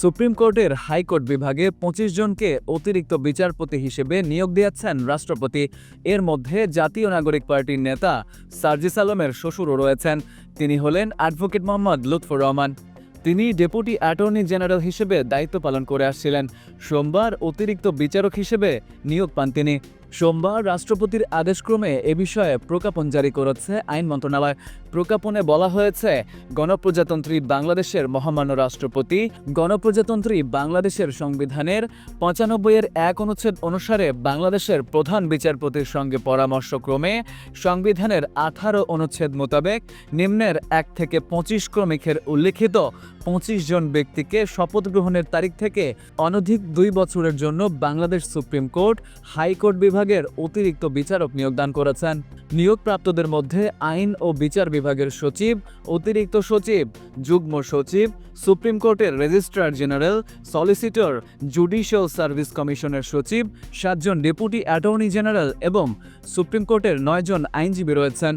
Supreme কোর্টের high court বিভাগে পঁচিশ জনকে অতিরিক্ত বিচারপতি হিসেবে নিয়োগ দিয়েছেন রাষ্ট্রপতি। এর মধ্যে জাতীয় নাগরিক পার্টির নেতা সার্জিস আলমের শ্বশুরও রয়েছেন। তিনি হলেন অ্যাডভোকেট মোহাম্মদ লুৎফর রহমান। তিনি ডেপুটি অ্যাটর্নি জেনারেল হিসেবে দায়িত্ব পালন করে আসছিলেন। সোমবার অতিরিক্ত বিচারক হিসেবে নিয়োগ পান তিনি। সোমবার রাষ্ট্রপতির আদেশক্রমে এ বিষয়ে প্রজ্ঞাপন জারি করেছে আইন মন্ত্রণালয়। প্রজ্ঞাপনে বলা হয়েছে, গণপ্রজাতন্ত্রী বাংলাদেশের মহামান্য রাষ্ট্রপতি, গণপ্রজাতন্ত্রী বাংলাদেশের সংবিধানের পঁচানব্বই এর এক অনুচ্ছেদ অনুসারে বাংলাদেশের প্রধান বিচারপতির সঙ্গে পরামর্শক্রমে সংবিধানের আঠারো অনুচ্ছেদ মোতাবেক নিম্নের এক থেকে পঁচিশ ক্রমিকের উল্লিখিত পঁচিশ জন ব্যক্তিকে শপথ গ্রহণের তারিখ থেকে অনধিক দুই বছরের জন্য বাংলাদেশ সুপ্রিম কোর্ট, হাইকোর্ট বিভাগের অতিরিক্ত বিচারক নিয়োগদান করেছেন। নিয়োগপ্রাপ্তদের মধ্যে আইন ও বিচার বিভাগের সচিব, অতিরিক্ত সচিব, যুগ্ম সচিব, সুপ্রিম কোর্টের registrar general, solicitor, judicial service কমিশনের সচিব, সাতজন ডেপুটি অ্যাটর্নি জেনারেল এবং সুপ্রিম কোর্টের নয়জন আইনজীবী রয়েছেন।